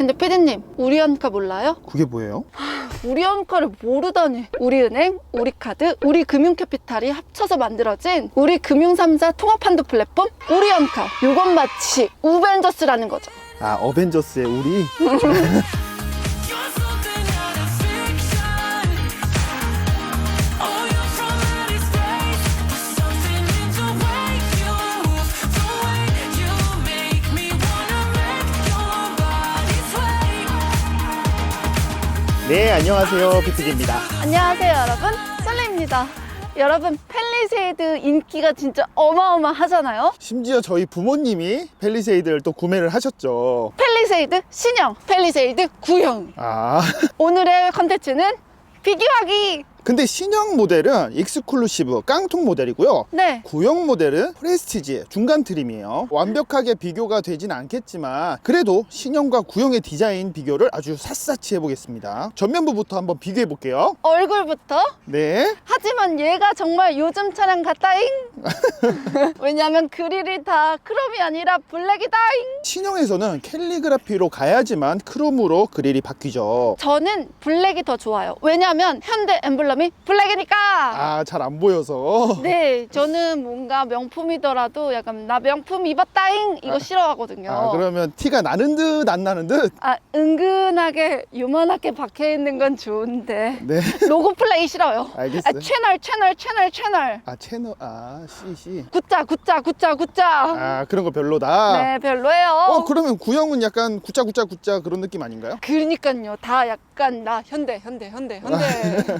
근데 피디님, 우리언카 몰라요? 그게 뭐예요? 우리언카를 모르다니. 우리은행, 우리카드, 우리금융캐피탈이 합쳐서 만들어진 우리 금융삼사 통합한도 플랫폼 우리언카. 요건 마치 우벤져스라는 거죠. 아 어벤져스의 우리 네 안녕하세요 비트기입니다 안녕하세요, 여러분. 솔리입니다. 여러분, 펠리세이드 인기가 진짜 어마어마하잖아요. 심지어 저희 부모님이 펠리세이드를 또 구매를 하셨죠 펠리세이드 신형, 펠리세이드 구형. 아 오늘의 컨텐츠는 비교하기. 근데 신형 모델은 익스클루시브 깡통 모델이고요 네. 구형 모델은 프레스티지 중간 트림이에요 완벽하게 비교가 되진 않겠지만 그래도 신형과 구형의 디자인 비교를 아주 샅샅이 해보겠습니다 전면부부터 한번 비교해 볼게요 얼굴부터. 네 하지만 얘가 정말 요즘 차량 같다잉. 왜냐면 그릴이 다 크롬이 아니라 블랙이다잉. 신형에서는 캘리그라피로 가야지만 크롬으로 그릴이 바뀌죠 저는 블랙이 더 좋아요. 왜냐면 현대 엠블럼 이 블랙이니까. 아 잘 안 보여서 네, 저는 뭔가 명품이더라도 약간 나 명품 입었다잉 이거 싫어하거든요. 아 그러면 티가 나는 듯 안 나는 듯 아, 은근하게 요만하게 박혀 있는 건 좋은데 네. 로고 플레이 싫어요. 알겠어요. 아, 채널 채널 채널 채널 아 채널 아 CC 굿자 굿자 굿자 굿자. 아 그런 거 별로다. 네, 별로예요. 어 그러면 구형은 약간 구짜 구짜 구짜 그런 느낌 아닌가요? 그러니까요. 다 약간 나 현대 현대 현대 현대.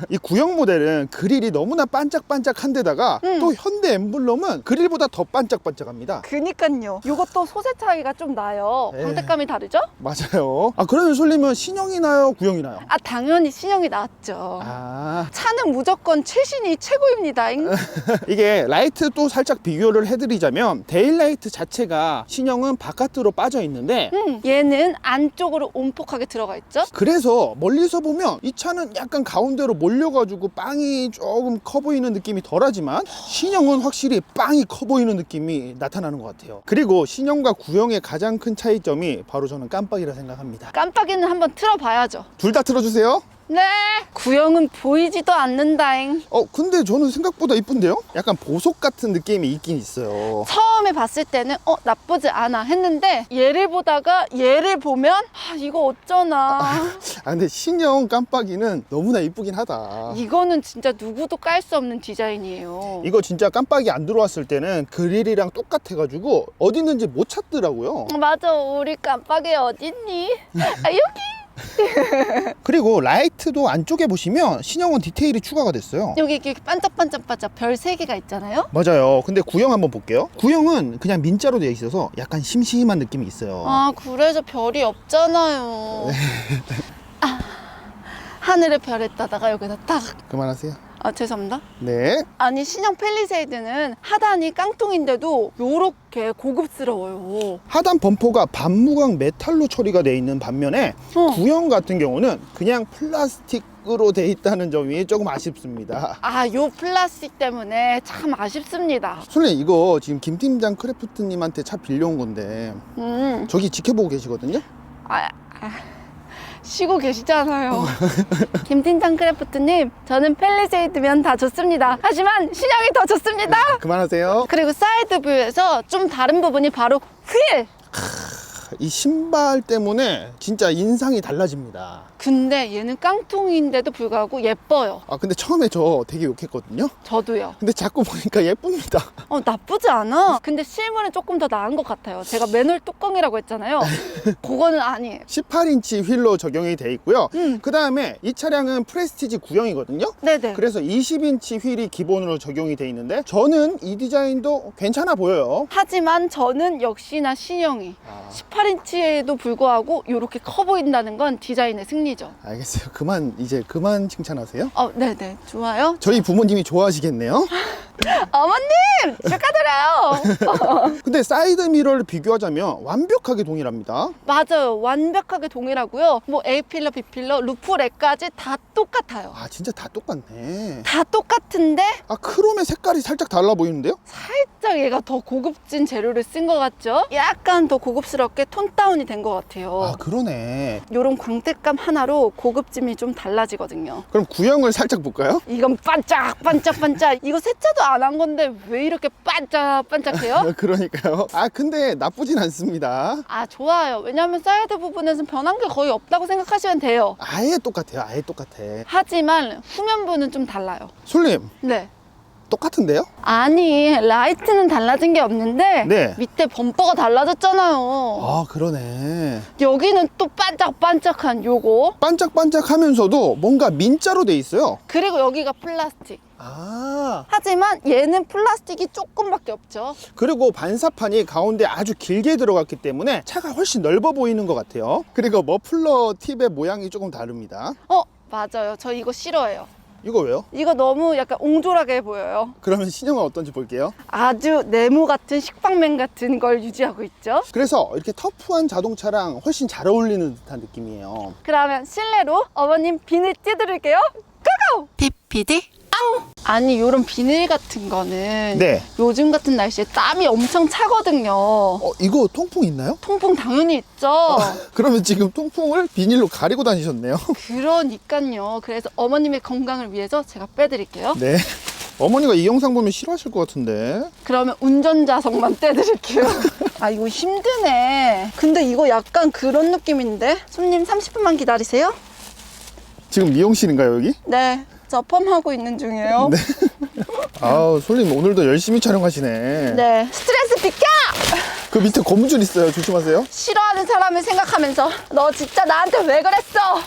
이 구형 모델은 그릴이 너무나 반짝반짝한데다가 음. 또 현대 엠블럼은 그릴보다 더 반짝반짝합니다. 그니까요. 요것도 소재 차이가 좀 나요. 네. 광택감이 다르죠? 맞아요. 아 그러면 솔님은 신형이 나요, 구형이 나요? 아, 당연히 신형이 나왔죠. 아 차는 무조건 최신이 최고입니다. 잉? 이게 라이트 또 살짝 비교를 해드리자면 데일라이트 자체가 신형은 바깥으로 빠져 있는데 음, 얘는 안쪽으로 온폭하게 들어가 있죠? 그래서 멀리서 보면 이 차는 약간 가운데로 몰려가지고 빵이 조금 커 보이는 느낌이 덜하지만 신형은 확실히 빵이 커 보이는 느낌이 나타나는 것 같아요. 그리고 신형과 구형의 가장 큰 차이점이 바로 저는 깜빡이라 생각합니다. 깜빡이는 한번 틀어봐야죠. 둘 다 틀어주세요. 네. 구형은 보이지도 않는다잉. 어, 근데 저는 생각보다 이쁜데요? 약간 보석 같은 느낌이 있긴 있어요. 처음에 봤을 때는 어 나쁘지 않아 했는데 얘를 보다가 얘를 보면 아 이거 어쩌나 아, 근데 신형 깜빡이는 너무나 이쁘긴 하다. 이거는 진짜 누구도 깔 수 없는 디자인이에요. 이거 진짜 깜빡이 안 들어왔을 때는 그릴이랑 똑같아가지고 어디 있는지 못 찾더라고요. 맞아 우리 깜빡이 어딨니? 아 여기 그리고 라이트도 안쪽에 보시면 신형은 디테일이 추가가 됐어요. 여기 이렇게 반짝반짝반짝 별 세 개가 있잖아요. 맞아요. 근데 구형 한번 볼게요. 구형은 그냥 민자로 되어 있어서 약간 심심한 느낌이 있어요. 아 그래서 별이 없잖아요. 아, 하늘의 별에다가 여기다 딱. 그만하세요. 아 죄송합니다. 네. 아니 신형 펠리세이드는 하단이 깡통인데도 요렇게 고급스러워요. 하단 범퍼가 반무광 메탈로 처리가 되어 있는 반면에 어. 구형 같은 경우는 그냥 플라스틱 으로 되어 있다는 점이 조금 아쉽습니다. 아, 요 플라스틱 때문에 참 아쉽습니다. 솔님 이거 지금 김 팀장 크래프트님한테 차 빌려온 건데 음, 저기 지켜보고 계시거든요. 아, 아, 쉬고 계시잖아요. 김팀장 크래프트님, 저는 펠리세이드면 다 좋습니다. 하지만 신형이 더 좋습니다. 그만하세요. 그리고 사이드 뷰에서 좀 다른 부분이 바로 휠! 이 신발 때문에 진짜 인상이 달라집니다. 근데 얘는 깡통인데도 불구하고 예뻐요. 아 근데 처음에 저 되게 욕했거든요. 저도요. 근데 자꾸 보니까 예쁩니다. 어, 나쁘지 않아. 근데 실물은 조금 더 나은 것 같아요. 제가 맨홀 뚜껑이라고 했잖아요. 그거는 아니에요. 18인치 휠로 적용이 돼 있고요. 음. 그 다음에 이 차량은 프레스티지 구형이거든요. 네네. 그래서 20인치 휠이 기본으로 적용이 돼 있는데 저는 이 디자인도 괜찮아 보여요. 하지만 저는 역시나 신형이 아, 18인치에도 불구하고 이렇게 커 보인다는 건 디자인의 승리 죠. 알겠어요. 그만 이제 그만 칭찬하세요. 어, 네네. 좋아요. 저희 부모님이 좋아하시겠네요. 어머님 축하드려요. 근데 사이드 미러를 비교하자면 완벽하게 동일합니다. 맞아요. 완벽하게 동일하고요. 뭐 A 필러, B 필러, 루프렉까지 다 똑같아요. 아 진짜 다 똑같네. 다 똑같은데 아 크롬의 색깔이 살짝 달라 보이는데요? 살짝 얘가 더 고급진 재료를 쓴 것 같죠? 약간 더 고급스럽게 톤 다운이 된 것 같아요. 아 그러네. 요런 광택감 하나 로 고급짐이 좀 달라지거든요. 그럼 구형을 살짝 볼까요? 이건 반짝 반짝 반짝 이거 세차도 안 한 건데 왜 이렇게 반짝 반짝해요? 그러니까요. 아 근데 나쁘진 않습니다. 아 좋아요. 왜냐하면 사이드 부분에서는 변한 게 거의 없다고 생각하시면 돼요. 아예 똑같아요. 아예 똑같아. 하지만 후면부는 좀 달라요. 솔님 네. 똑같은데요? 아니 라이트는 달라진 게 없는데 네. 밑에 범퍼가 달라졌잖아요. 아 그러네. 여기는 또 반짝반짝한 요거 반짝반짝하면서도 뭔가 민자로 돼 있어요. 그리고 여기가 플라스틱. 아 하지만 얘는 플라스틱이 조금밖에 없죠. 그리고 반사판이 가운데 아주 길게 들어갔기 때문에 차가 훨씬 넓어 보이는 것 같아요. 그리고 머플러 팁의 모양이 조금 다릅니다. 어 맞아요. 저 이거 싫어해요. 이거 왜요? 이거 너무 약간 옹졸하게 보여요. 그러면 신형은 어떤지 볼게요. 아주 네모 같은 식빵맨 같은 걸 유지하고 있죠. 그래서 이렇게 터프한 자동차랑 훨씬 잘 어울리는 듯한 느낌이에요. 그러면 실내로 어머님 비닐 찌드릴게요. 고고! PPD 앙! 아니 요런 비닐 같은 거는 네. 요즘 같은 날씨에 땀이 엄청 차거든요. 어, 이거 통풍 있나요? 통풍 당연히 있죠. 그러면 지금 통풍을 비닐로 가리고 다니셨네요. 그러니까요. 그래서 어머님의 건강을 위해서 제가 빼드릴게요. 네. 어머니가 이 영상 보면 싫어하실 것 같은데. 그러면 운전자석만 떼드릴게요. 아 이거 힘드네. 근데 이거 약간 그런 느낌인데? 손님 30분만 기다리세요. 지금 미용실인가요, 여기? 네. 저 펌하고 있는 중이에요. 아우, 솔님 오늘도 열심히 촬영하시네. 네. 스트레스 비켜! 그 밑에 고무줄 있어요. 조심하세요. 싫어하는 사람을 생각하면서 너 진짜 나한테 왜 그랬어?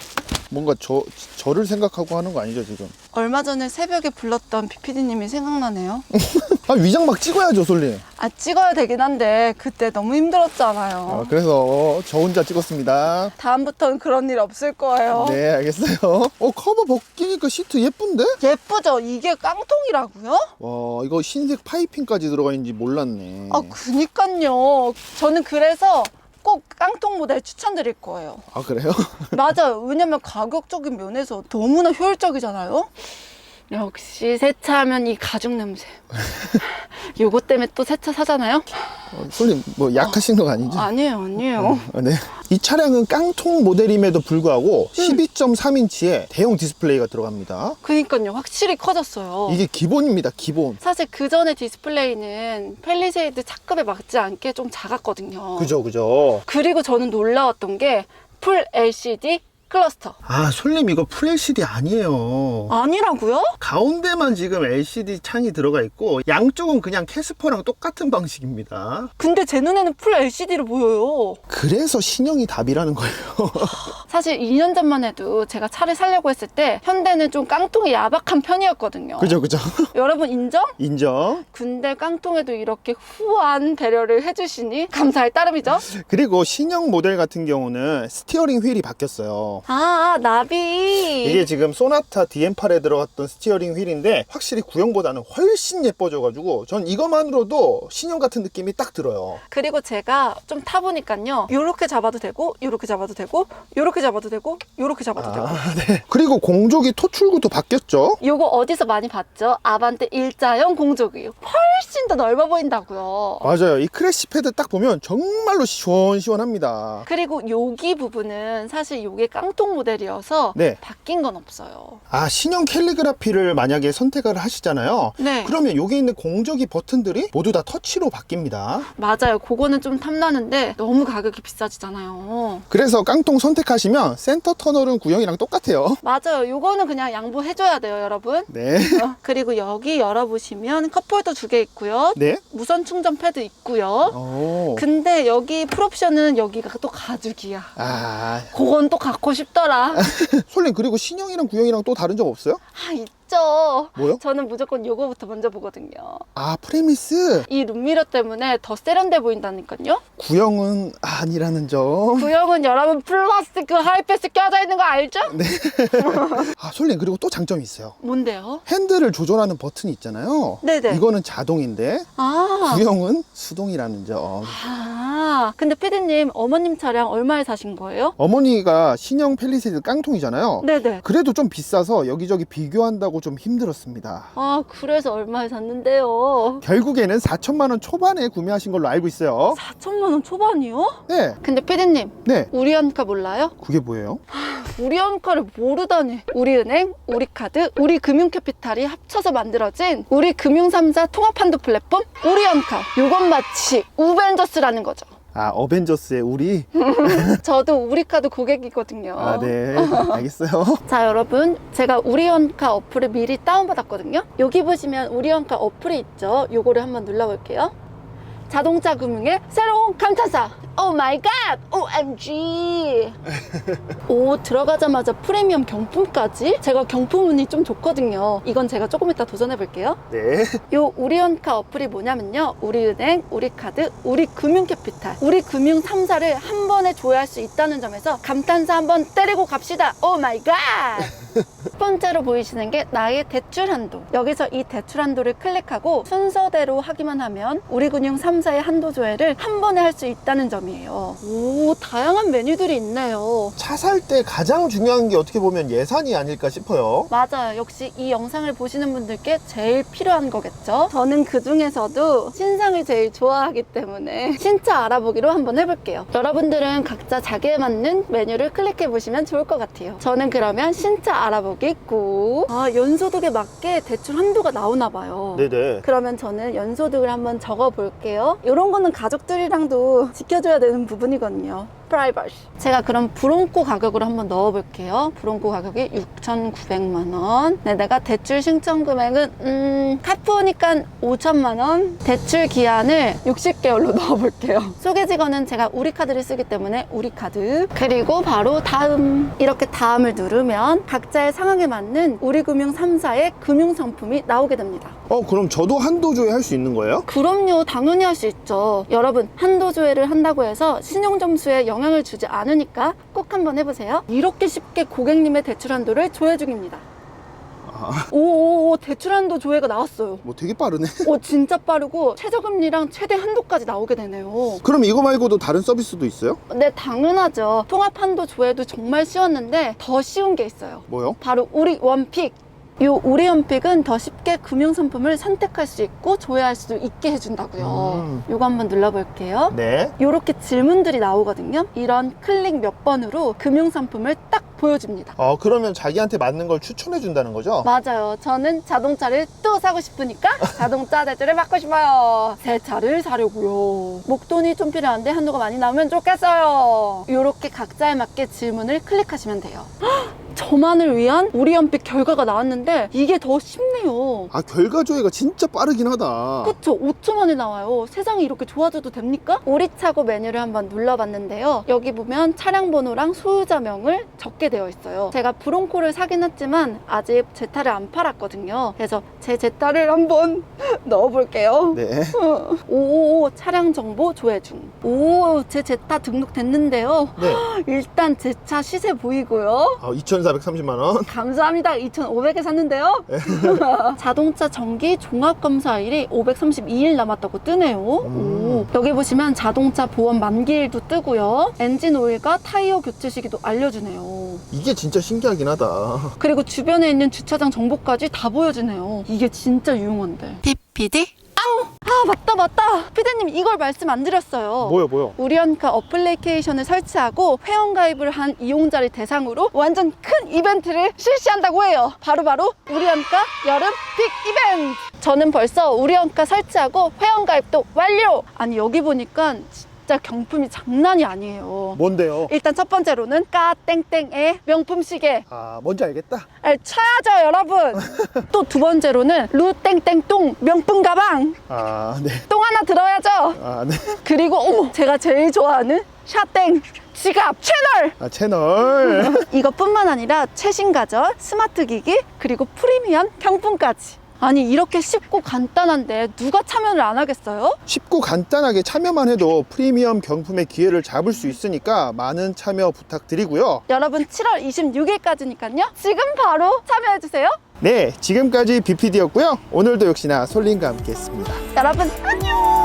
뭔가 저, 저를 생각하고 하는 거 아니죠, 지금? 얼마 전에 새벽에 불렀던 PPD님이 생각나네요. 아, 위장 막 찍어야죠, 솔님. 아 찍어야 되긴 한데 그때 너무 힘들었잖아요. 아, 그래서 저 혼자 찍었습니다. 다음부터는 그런 일 없을 거예요. 네, 알겠어요. 어, 커버 벗기니까 시트 예쁜데? 예쁘죠? 이게 깡통이라고요? 와, 이거 흰색 파이핑까지 들어가 있는지 몰랐네. 아 그니까요. 저는 그래서 꼭 깡통 모델 추천드릴 거예요. 아, 그래요? 맞아요. 왜냐면 가격적인 면에서 너무나 효율적이잖아요. 역시 세차하면 이 가죽 냄새. 요거 때문에 또 세차 사잖아요? 어, 솔님, 뭐 약하신 거 아니죠? 아니에요, 아니에요. 아, 네. 이 차량은 깡통 모델임에도 불구하고 12.3인치의 대형 디스플레이가 들어갑니다. 그니까요. 확실히 커졌어요. 이게 기본입니다, 기본. 사실 그 전에 디스플레이는 펠리세이드 차급에 맞지 않게 좀 작았거든요. 그죠, 그죠. 그리고 저는 놀라웠던 게 풀 LCD 클러스터. 아, 솔님 이거 풀 LCD 아니에요. 아니라고요? 가운데만 지금 LCD 창이 들어가 있고 양쪽은 그냥 캐스퍼랑 똑같은 방식입니다. 근데 제 눈에는 풀 LCD로 보여요. 그래서 신형이 답이라는 거예요. 사실 2년 전만 해도 제가 차를 사려고 했을 때 현대는 좀 깡통이 야박한 편이었거든요. 그죠, 그죠. 여러분 인정? 인정. 근데 깡통에도 이렇게 후한 배려를 해주시니 감사할 따름이죠. 그리고 신형 모델 같은 경우는 스티어링 휠이 바뀌었어요. 아 나비. 이게 지금 소나타 DM8에 들어갔던 스티어링 휠인데 확실히 구형보다는 훨씬 예뻐져가지고 전 이것만으로도 신형 같은 느낌이 딱 들어요. 그리고 제가 좀 타보니까요. 요렇게 잡아도 되고, 요렇게 잡아도 되고, 요렇게 잡아도 되고, 요렇게 잡아도 되고. 아, 네. 그리고 공조기 토출구도 바뀌었죠. 요거 어디서 많이 봤죠? 아반떼 일자형 공조기. 훨씬 더 넓어 보인다고요. 맞아요. 이 크래시 패드 딱 보면 정말로 시원시원합니다. 그리고 여기 부분은 사실 요게 깡통 모델이어서 네. 바뀐 건 없어요. 아, 신형 캘리그라피를 만약에 선택을 하시잖아요. 네. 그러면 여기 있는 공조기 버튼들이 모두 다 터치로 바뀝니다. 맞아요. 그거는 좀 탐나는데 너무 가격이 비싸지잖아요. 그래서 깡통 선택하시면 센터 터널은 구형이랑 똑같아요. 맞아요. 요거는 그냥 양보해줘야 돼요, 여러분. 네. 어, 그리고 여기 열어보시면 컵홀더 두 개 있고요. 네. 무선 충전 패드 있고요. 오. 근데 여기 풀옵션은 여기가 또 가죽이야. 아, 그건 또 갖고 싶더라. 솔님 그리고 신형이랑 구형이랑 또 다른 점 없어요? 아, 있죠. 뭐요? 저는 무조건 요거부터 먼저 보거든요. 아 프레미스 이 룸미러 때문에 더 세련돼 보인다니까요. 구형은 아니라는 점. 구형은 여러분 플라스틱 그 하이패스 껴져 있는 거 알죠? 네. 아 솔님 그리고 또 장점이 있어요. 뭔데요? 핸들을 조절하는 버튼이 있잖아요. 네네. 이거는 자동인데 아, 구형은 수동이라는 점. 아, 근데 피디님 어머님 차량 얼마에 사신 거예요? 어머니가 신형 펠리세이드 깡통이잖아요. 네네. 그래도 좀 비싸서 여기저기 비교한다고 좀 힘들었습니다. 아, 그래서 얼마에 샀는데요? 결국에는 4천만 원 초반에 구매하신 걸로 알고 있어요. 4천만 원 초반이요? 네, 근데 피디님, 네. 우리 한카 몰라요? 그게 뭐예요? 우리 한카를 모르다니. 우리은행, 우리카드, 우리금융캐피탈이 합쳐서 만들어진 우리 금융삼사 통합 한도 플랫폼 우리 한카. 요건 마치 우벤져스라는 거죠. 아, 어벤져스의 우리. 저도 우리카드 고객이거든요. 아, 네. 알겠어요. 자 여러분 제가 우리원카 어플을 미리 다운받았거든요 여기 보시면 우리원카 어플이 있죠 요거를 한번 눌러볼게요 자동차 금융의 새로운 감탄사 오 마이 갓 OMG 오 들어가자마자 프리미엄 경품까지? 제가 경품 운이 좀 좋거든요. 이건 제가 조금 이따 도전해 볼게요. 네. 요 우리원카 어플이 뭐냐면요. 우리은행, 우리카드, 우리금융캐피탈, 우리금융 3사를 한 번에 조회할 수 있다는 점에서 감탄사 한 번 때리고 갑시다. 오 마이 갓! 첫 번째로 보이시는 게 나의 대출 한도 여기서 이 대출 한도를 클릭하고 순서대로 하기만 하면 우리금융 3사의 한도 조회를 한 번에 할 수 있다는 점이에요 오 다양한 메뉴들이 있네요 차 살 때 가장 중요한 게 어떻게 보면 예산이 아닐까 싶어요. 맞아요. 역시 이 영상을 보시는 분들께 제일 필요한 거겠죠? 저는 그 중에서도 신상을 제일 좋아하기 때문에 신차 알아보기로 한번 해볼게요. 여러분들은 각자 자기에 맞는 메뉴를 클릭해 보시면 좋을 것 같아요. 저는 그러면 신차 알아보기 꾹. 아, 연소득에 맞게 대출 한도가 나오나 봐요. 네네. 그러면 저는 연소득을 한번 적어 볼게요. 이런 거는 가족들이랑도 지켜줘야 되는 부분이거든요. 프라이버시. 제가 그럼 브론코 가격으로 한번 넣어 볼게요. 브론코 가격이 6,900만 원. 네, 내가 대출 신청 금액은 음, 카푸니까 5천만 원. 대출 기한을 60개월로 넣어 볼게요. 소개 직원은 제가 우리 카드를 쓰기 때문에 우리 카드. 그리고 바로 다음 이렇게 다음을 누르면 각자의 상황에 맞는 우리금융 3사의 금융 상품이 나오게 됩니다. 어, 그럼 저도 한도 조회 할 수 있는 거예요? 그럼요, 당연히 할 수 있죠. 여러분, 한도 조회를 한다고 해서 신용 점수에 영향 을 주지 않으니까 꼭 한번 해보세요. 이렇게 쉽게 고객님의 대출 한도를 조회 중입니다. 오오오, 대출 한도 조회가 나왔어요. 뭐 되게 빠르네. 오, 진짜 빠르고 최저금리랑 최대 한도까지 나오게 되네요. 그럼 이거 말고도 다른 서비스도 있어요? 네, 당연하죠. 통합 한도 조회도 정말 쉬웠는데 더 쉬운 게 있어요. 뭐요? 바로 우리 원픽. 요 우리 원픽은 더 쉽게 금융 상품을 선택할 수 있고 조회할 수 있게 해준다고요. 음. 요거 한번 눌러볼게요. 네. 이렇게 질문들이 나오거든요. 이런 클릭 몇 번으로 금융 상품을 딱 보여줍니다. 어, 그러면 자기한테 맞는 걸 추천해 준다는 거죠? 맞아요. 저는 자동차를 또 사고 싶으니까 자동차 대출을 받고 싶어요. 새 차를 사려고요. 목돈이 좀 필요한데 한도가 많이 나오면 좋겠어요. 이렇게 각자에 맞게 질문을 클릭하시면 돼요. 저만을 위한 오리연빛 결과가 나왔는데 이게 더 쉽네요 아 결과 조회가 진짜 빠르긴 하다 그쵸 5초 만에 나와요 세상이 이렇게 좋아져도 됩니까? 오리차고 메뉴를 한번 눌러봤는데요 여기 보면 차량 번호랑 소유자명을 적게 되어 있어요 제가 브롱코를 사긴 했지만 아직 제타를 안 팔았거든요 그래서 제 제타를 한번 넣어볼게요 네. 555 차량 정보 조회 중. 오, 제 제타 등록됐는데요. 네. 일단 제 차 시세 보이고요. 아, 2 4 430만 원. 감사합니다. 2,500에 샀는데요. 네. 자동차 전기 종합검사일이 532일 남았다고 뜨네요. 음. 오. 여기 보시면 자동차 보험 만기일도 뜨고요. 엔진 오일과 타이어 교체 시기도 알려주네요. 이게 진짜 신기하긴 하다. 그리고 주변에 있는 주차장 정보까지 다 보여주네요. 이게 진짜 유용한데. 팁 PD 아, 맞다, 맞다. 피디님, 이걸 말씀 안 드렸어요. 뭐요, 뭐요? 우리언카 어플리케이션을 설치하고 회원가입을 한 이용자를 대상으로 완전 큰 이벤트를 실시한다고 해요. 바로바로 우리언카 여름 빅 이벤트! 저는 벌써 우리언카 설치하고 회원가입도 완료! 아니, 여기 보니까 진짜 경품이 장난이 아니에요. 뭔데요? 일단 첫 번째로는 까땡땡의 명품 시계. 아, 뭔지 알겠다. 아, 쳐야죠, 여러분! 또 두 번째로는 루땡땡똥 명품 가방. 아, 네. 똥 하나 들어야죠. 아, 네. 그리고 어머 제가 제일 좋아하는 샤땡 지갑, 채널! 아, 채널. 이것뿐만 아니라 최신 가전, 스마트 기기, 그리고 프리미엄 경품까지. 아니 이렇게 쉽고 간단한데 누가 참여를 안 하겠어요? 쉽고 간단하게 참여만 해도 프리미엄 경품의 기회를 잡을 수 있으니까 많은 참여 부탁드리고요. 여러분 7월 26일까지니까요. 지금 바로 참여해 주세요. 네, 지금까지 BPD였고요. 오늘도 역시나 솔린과 함께 했습니다. 여러분 안녕.